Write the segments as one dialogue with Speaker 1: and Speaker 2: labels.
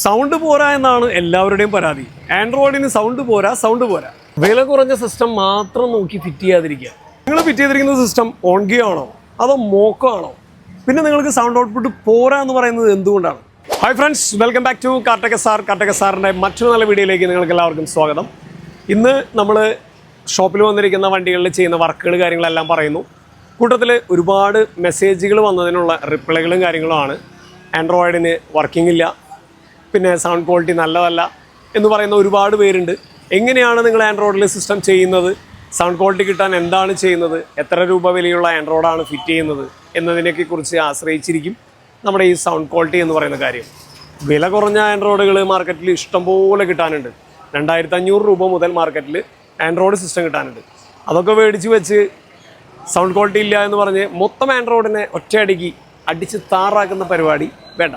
Speaker 1: Sound പോരാ എന്നാണ് എല്ലാവരുടെയും പരാതി. ആൻഡ്രോയിഡിന് സൗണ്ട് പോരാ സൗണ്ട് പോരാ. വില കുറഞ്ഞ സിസ്റ്റം മാത്രം നോക്കി ഫിറ്റ് ചെയ്യാതിരിക്കുക. നിങ്ങൾ ഫിറ്റ് ചെയ്തിരിക്കുന്ന സിസ്റ്റം ഓൺഗി ആണോ അതോ മോക്കോ ആണോ പിന്നെ നിങ്ങൾക്ക് സൗണ്ട് ഔട്ട്പുട്ട് പോരാ എന്ന് പറയുന്നത് എന്തുകൊണ്ടാണ്? Hi friends welcome back to കാർട്ടക sir കാർട്ടക സാറിന്റെ മറ്റൊരു നല്ല വീഡിയോയിലേക്ക് നിങ്ങൾക്ക് എല്ലാവർക്കും സ്വാഗതം. ഇന്ന് നമ്മൾ ഷോപ്പിൽ വന്നിരിക്കുന്ന വണ്ടികളിൽ ചെയ്യുന്ന വർക്കുകൾ കാര്യങ്ങളെല്ലാം പറയുന്നു. കൂട്ടത്തിൽ ഒരുപാട് മെസ്സേജുകൾ വന്നതിനുള്ള റിപ്ലൈകളും കാര്യങ്ങളുമാണ് ആൻഡ്രോയിഡിന് വർക്കിംഗ് ഇല്ല. പിന്നെ സൗണ്ട് ക്വാളിറ്റി നല്ലതല്ല എന്ന് പറയുന്ന ഒരുപാട് പേരുണ്ട്. എങ്ങനെയാണ് നിങ്ങൾ ആൻഡ്രോയിഡിൽ സിസ്റ്റം ചെയ്യുന്നത്? സൗണ്ട് ക്വാളിറ്റി കിട്ടാൻ എന്താണ് ചെയ്യുന്നത്? എത്ര രൂപ വിലയുള്ള ആൻഡ്രോയിഡാണ് ഫിറ്റ് ചെയ്യുന്നത്? എന്നതിനൊക്കെ കുറിച്ച് ആശ്രയിച്ചിരിക്കും നമ്മുടെ ഈ സൗണ്ട് ക്വാളിറ്റി എന്ന് പറയുന്ന കാര്യം. വില കുറഞ്ഞ ആൻഡ്രോയിഡുകൾ മാർക്കറ്റിൽ ഇഷ്ടംപോലെ കിട്ടാനുണ്ട്. രണ്ടായിരത്തി അഞ്ഞൂറ് രൂപ മുതൽ മാർക്കറ്റിൽ ആൻഡ്രോയിഡ് സിസ്റ്റം കിട്ടാനുണ്ട്. അതൊക്കെ മേടിച്ച് വെച്ച് സൗണ്ട് ക്വാളിറ്റി ഇല്ല എന്ന് പറഞ്ഞ് മൊത്തം ആൻഡ്രോയിഡിനെ ഒറ്റയടിക്ക് അടിച്ച് താറാക്കുന്ന പരിപാടി വേണ്ട.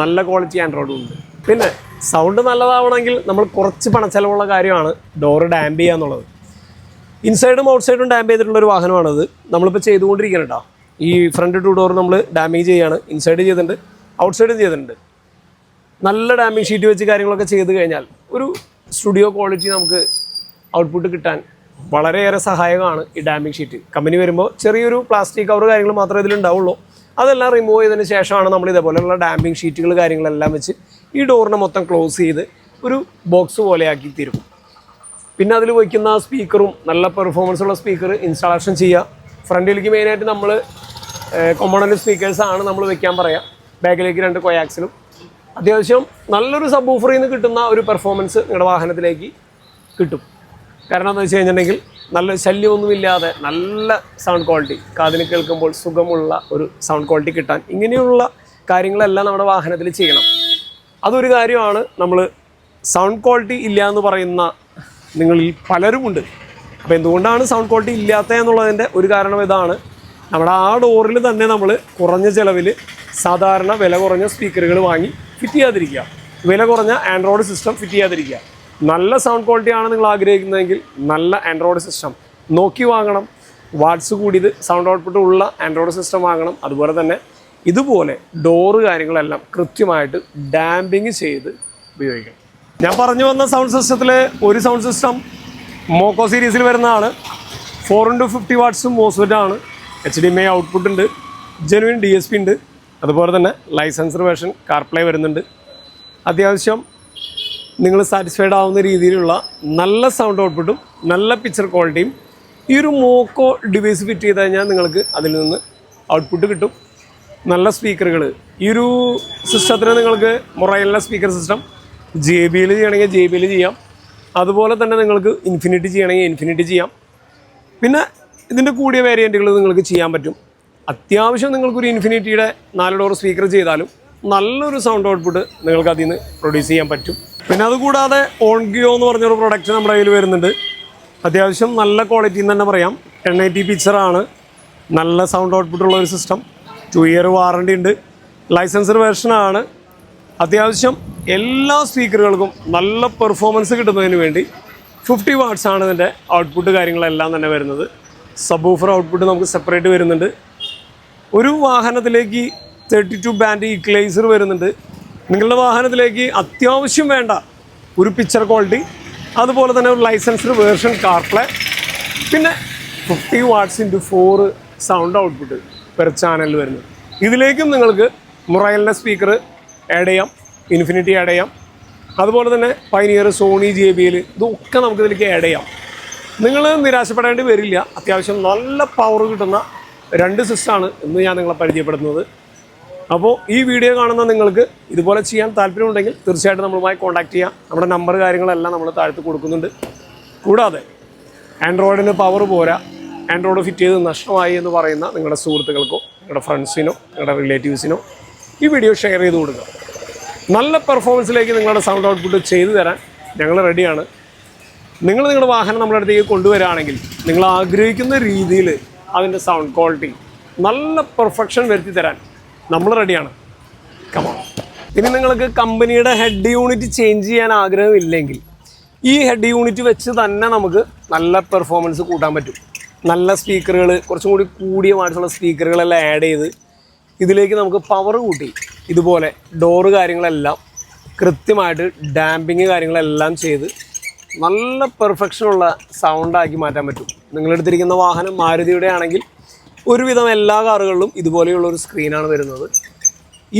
Speaker 1: നല്ല ക്വാളിറ്റി ആൻഡ്രോയിഡും ഉണ്ട്. പിന്നെ സൗണ്ട് നല്ലതാവണമെങ്കിൽ നമ്മൾ കുറച്ച് പണച്ചെലവുള്ള കാര്യമാണ് ഡോറ് ഡാമ്പ് ചെയ്യുക എന്നുള്ളത്. ഇൻസൈഡും ഔട്ട്സൈഡും ഡാമ്പ് ചെയ്തിട്ടുള്ള ഒരു വാഹനമാണിത്. നമ്മളിപ്പോൾ ചെയ്തുകൊണ്ടിരിക്കണം കേട്ടോ ഈ ഫ്രണ്ട് ടു ഡോർ നമ്മൾ ഡാമേജ് ചെയ്യാണ് ഇൻസൈഡ് ചെയ്തിട്ടുണ്ട് ഔട്ട്സൈഡും ചെയ്തിട്ടുണ്ട്. നല്ല ഡാമേജ് ഷീറ്റ് വെച്ച് കാര്യങ്ങളൊക്കെ ചെയ്ത് കഴിഞ്ഞാൽ ഒരു സ്റ്റുഡിയോ ക്വാളിറ്റി നമുക്ക് ഔട്ട്പുട്ട് കിട്ടാൻ വളരെയേറെ സഹായകമാണ് ഈ ഡാമേജ് ഷീറ്റ് കമ്പനി വരുമ്പോൾ ചെറിയൊരു പ്ലാസ്റ്റിക് കവർ കാര്യങ്ങൾ മാത്രമേ ഇതിലുണ്ടാവുള്ളൂ. അതെല്ലാം റിമൂവ് ചെയ്തതിന് ശേഷമാണ് നമ്മൾ ഇതേപോലെയുള്ള ഡാമ്പിംഗ് ഷീറ്റുകൾ കാര്യങ്ങളെല്ലാം വെച്ച് ഈ ഡോറിനെ മൊത്തം ക്ലോസ് ചെയ്ത് ഒരു ബോക്സ് പോലെയാക്കി തരും. പിന്നെ അതിൽ വയ്ക്കുന്ന സ്പീക്കറും നല്ല പെർഫോമൻസ് ഉള്ള സ്പീക്കർ ഇൻസ്റ്റാളേഷൻ ചെയ്യുക. ഫ്രണ്ടിലേക്ക് മെയിനായിട്ട് നമ്മൾ കൊമ്പണന്റ് സ്പീക്കേഴ്സാണ് നമ്മൾ വെക്കാൻ പറയാം. ബാക്കിലേക്ക് രണ്ട് കൊയാക്സിലും അത്യാവശ്യം നല്ലൊരു സബ് ഓഫറിൽ നിന്ന് കിട്ടുന്ന ഒരു പെർഫോമൻസ് നിങ്ങളുടെ വാഹനത്തിലേക്ക് കിട്ടും. കാരണം എന്താ വെച്ച് കഴിഞ്ഞിട്ടുണ്ടെങ്കിൽ നല്ല ശല്യമൊന്നുമില്ലാതെ നല്ല സൗണ്ട് ക്വാളിറ്റി കാതിന് കേൾക്കുമ്പോൾ സുഖമുള്ള ഒരു സൗണ്ട് ക്വാളിറ്റി കിട്ടാൻ ഇങ്ങനെയുള്ള കാര്യങ്ങളെല്ലാം നമ്മുടെ വാഹനത്തിൽ ചെയ്യണം. അതൊരു കാര്യമാണ് നമ്മൾ സൗണ്ട് ക്വാളിറ്റി ഇല്ല എന്ന് പറയുന്ന നിങ്ങളിൽ പലരുമുണ്ട്. അപ്പോൾ എന്തുകൊണ്ടാണ് സൗണ്ട് ക്വാളിറ്റി ഇല്ലാത്ത എന്നുള്ളതിന്റെ ഒരു കാരണം ഇതാണ്. നമ്മുടെ ആ ഡോറിൽ തന്നെ നമ്മൾ കുറഞ്ഞ ചിലവിൽ സാധാരണ വില കുറഞ്ഞ സ്പീക്കറുകൾ വാങ്ങി ഫിറ്റ് ചെയ്യാതിരിക്കുക. വില കുറഞ്ഞ ആൻഡ്രോയിഡ് സിസ്റ്റം ഫിറ്റ് ചെയ്യാതിരിക്കുക. നല്ല സൗണ്ട് ക്വാളിറ്റിയാണ് നിങ്ങൾ ആഗ്രഹിക്കുന്നതെങ്കിൽ നല്ല ആൻഡ്രോയിഡ് സിസ്റ്റം നോക്കി വാങ്ങണം. വാട്സ് കൂടിയത് സൗണ്ട് ഔട്ട്പുട്ട് ഉള്ള ആൻഡ്രോയിഡ് സിസ്റ്റം വാങ്ങണം. അതുപോലെ തന്നെ ഇതുപോലെ ഡോറ് കാര്യങ്ങളെല്ലാം കൃത്യമായിട്ട് ഡാമ്പിങ് ചെയ്ത് ഉപയോഗിക്കണം. ഞാൻ പറഞ്ഞു വന്ന സൗണ്ട് സിസ്റ്റത്തിലെ ഒരു സൗണ്ട് സിസ്റ്റം മോക്കോ സീരീസിൽ വരുന്നതാണ്. ഫോർ ഇന്റു ഫിഫ്റ്റി വാട്ട്സും മോസ്ഫെറ്റാണ് H D M I output ഉണ്ട്. ജെനുവിൻ ഡി എസ് പി ഉണ്ട്. അതുപോലെ തന്നെ ലൈസൻസർ വേർഷൻ കാർപ്ലേ വരുന്നുണ്ട്. അത്യാവശ്യം നിങ്ങൾ സാറ്റിസ്ഫൈഡ് ആവുന്ന രീതിയിലുള്ള നല്ല സൗണ്ട് ഔട്ട്പുട്ടും നല്ല പിക്ചർ ക്വാളിറ്റിയും ഈ ഒരു മോക്കോ ഡിവൈസ് ഫിറ്റ് ചെയ്ത് കഴിഞ്ഞാൽ നിങ്ങൾക്ക് അതിൽ നിന്ന് ഔട്ട്പുട്ട് കിട്ടും. നല്ല സ്പീക്കറുകൾ ഈ ഒരു സിസ്റ്റത്തിന് നിങ്ങൾക്ക് മൊറൈലിന്റെ speaker system J B L ചെയ്യണമെങ്കിൽ ജെ ബി എൽ ചെയ്യാം. അതുപോലെ തന്നെ നിങ്ങൾക്ക് ഇൻഫിനിറ്റി ചെയ്യണമെങ്കിൽ ഇൻഫിനിറ്റി ചെയ്യാം. പിന്നെ ഇതിന്റെ കൂടിയ വേരിയന്റുകൾ നിങ്ങൾക്ക് ചെയ്യാൻ പറ്റും. അത്യാവശ്യം നിങ്ങൾക്കൊരു ഇൻഫിനിറ്റിയുടെ നാല് ഡോർ സ്പീക്കർ ചെയ്താലും നല്ലൊരു സൗണ്ട് ഔട്ട്പുട്ട് നിങ്ങൾക്ക് അതിൽ നിന്ന് പ്രൊഡ്യൂസ് ചെയ്യാൻ പറ്റും. പിന്നെ അതുകൂടാതെ ഓൺഗിയോ എന്ന് പറഞ്ഞൊരു പ്രൊഡക്റ്റ് നമ്മുടെ കയ്യിൽ വരുന്നുണ്ട്. അത്യാവശ്യം നല്ല ക്വാളിറ്റി എന്ന് തന്നെ പറയാം. ടെൻ എയ്റ്റി പിക്ചറാണ് നല്ല സൗണ്ട് ഔട്ട്പുട്ട് ഉള്ള ഒരു സിസ്റ്റം ടു ഇയർ വാറണ്ടി ഉണ്ട്. ലൈസൻസർ വേർഷനാണ് അത്യാവശ്യം എല്ലാ സ്പീക്കറുകൾക്കും നല്ല പെർഫോമൻസ് കിട്ടുന്നതിന് വേണ്ടി ഫിഫ്റ്റി വാട്ട്സ് ആണ് ഇതിന്റെ ഔട്ട്പുട്ട് കാര്യങ്ങളെല്ലാം തന്നെ വരുന്നത്. സബ് ഓഫർ ഔട്ട്പുട്ട് നമുക്ക് സെപ്പറേറ്റ് വരുന്നുണ്ട്. ഒരു വാഹനത്തിലേക്ക് തേർട്ടി ടു ബാൻഡ് ഈക്ലൈസർ വരുന്നുണ്ട്. നിങ്ങളുടെ വാഹനത്തിലേക്ക് അത്യാവശ്യം വേണ്ട ഒരു പിക്ചർ ക്വാളിറ്റി അതുപോലെ തന്നെ ഒരു ലൈസൻസ്ഡ് വേർഷൻ കാർപ്ലേ പിന്നെ fifty watts into four sound output per channel വരുന്നു. ഇതിലേക്കും നിങ്ങൾക്ക് മൊറൈലിന്റെ സ്പീക്കർ ആഡ് ചെയ്യാം ഇൻഫിനിറ്റി ആഡ് ചെയ്യാം. അതുപോലെ തന്നെ Pioneer Sony J B L ഇതൊക്കെ നമുക്ക് ഇതിലേക്ക് ആഡ് ചെയ്യാം. നിങ്ങൾ നിരാശപ്പെടേണ്ടി വരില്ല. അത്യാവശ്യം നല്ല പവർ കിട്ടുന്ന രണ്ട് സിസ്റ്റാണ് ഇന്ന് ഞാൻ നിങ്ങളെ പരിചയപ്പെടുത്തുന്നത്. അപ്പോൾ ഈ വീഡിയോ കാണുന്ന നിങ്ങൾക്ക് ഇതുപോലെ ചെയ്യാൻ താല്പര്യമുണ്ടെങ്കിൽ തീർച്ചയായിട്ടും നമ്മളുമായി കോൺടാക്ട് ചെയ്യാം. നമ്മുടെ നമ്പർ കാര്യങ്ങളെല്ലാം നമ്മൾ താഴ്ത്ത് കൊടുക്കുന്നുണ്ട്. കൂടാതെ ആൻഡ്രോയിഡിന് പവർ പോരാ. ആൻഡ്രോയിഡ് ഫിറ്റ് ചെയ്ത് നഷ്ടമായി എന്ന് പറയുന്ന നിങ്ങളുടെ സുഹൃത്തുക്കൾക്കോ നിങ്ങളുടെ ഫ്രണ്ട്സിനോ നിങ്ങളുടെ റിലേറ്റീവ്സിനോ ഈ വീഡിയോ ഷെയർ ചെയ്ത് കൊടുക്കുക. നല്ല പെർഫോമൻസിലേക്ക് നിങ്ങളുടെ സൗണ്ട് ഔട്ട്പുട്ട് ചെയ്തു തരാൻ ഞങ്ങൾ റെഡിയാണ് നിങ്ങൾ നിങ്ങളുടെ വാഹനം നമ്മുടെ അടുത്തേക്ക് കൊണ്ടുവരികയാണെങ്കിൽ നിങ്ങൾ ആഗ്രഹിക്കുന്ന രീതിയിൽ അതിന്റെ സൗണ്ട് ക്വാളിറ്റി നല്ല പെർഫെക്ഷൻ വരുത്തി തരാൻ നമ്മൾ റെഡിയാണ് കമോൺ ഇനി നിങ്ങൾക്ക് കമ്പനിയുടെ ഹെഡ് യൂണിറ്റ് ചേഞ്ച് ചെയ്യാൻ ആഗ്രഹമില്ലെങ്കിൽ ഈ ഹെഡ് യൂണിറ്റ് വെച്ച് തന്നെ നമുക്ക് നല്ല പെർഫോമൻസ് കൂട്ടാൻ പറ്റും. നല്ല സ്പീക്കറുകൾ കുറച്ചും കൂടി കൂടിയ മാറ്റുള്ള സ്പീക്കറുകളെല്ലാം ആഡ് ചെയ്ത് ഇതിലേക്ക് നമുക്ക് പവർ കൂട്ടി ഇതുപോലെ ഡോറ് കാര്യങ്ങളെല്ലാം കൃത്യമായിട്ട് ഡാമ്പിങ് കാര്യങ്ങളെല്ലാം ചെയ്ത് നല്ല പെർഫെക്ഷനുള്ള സൗണ്ടാക്കി മാറ്റാൻ പറ്റും. നിങ്ങളെടുത്തിരിക്കുന്ന വാഹനം മാരുതിയുടെ ആണെങ്കിൽ ഒരുവിധം എല്ലാ കാറുകളിലും ഇതുപോലെയുള്ള ഒരു സ്ക്രീനാണ് വരുന്നത്.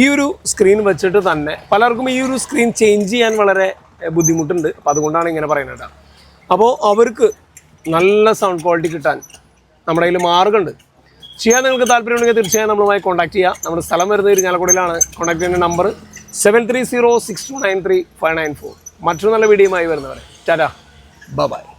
Speaker 1: ഈ ഒരു സ്ക്രീൻ വെച്ചിട്ട് തന്നെ പലർക്കും ഈ ഒരു സ്ക്രീൻ ചേഞ്ച് ചെയ്യാൻ വളരെ ബുദ്ധിമുട്ടുണ്ട്. അപ്പോൾ അതുകൊണ്ടാണ് ഇങ്ങനെ പറയുന്നത് അപ്പോൾ അവർക്ക് നല്ല സൗണ്ട് ക്വാളിറ്റി കിട്ടാൻ നമ്മുടെ കയ്യിൽ മാർഗമുണ്ട്. ചെയ്യാൻ നിങ്ങൾക്ക് താല്പര്യമുണ്ടെങ്കിൽ തീർച്ചയായും നമ്മളുമായി കോൺടാക്ട് ചെയ്യുക നമ്മുടെ സ്ഥലം വരുന്നത് ഇരിഞ്ഞാലക്കുടയിലാണ് കോൺടാക്ട് ചെയ്യുന്ന number seven three zero six two nine three five nine four മറ്റൊരു നല്ല വീഡിയോയുമായി വരുന്നവരെ. ടാറ്റാ. ബൈ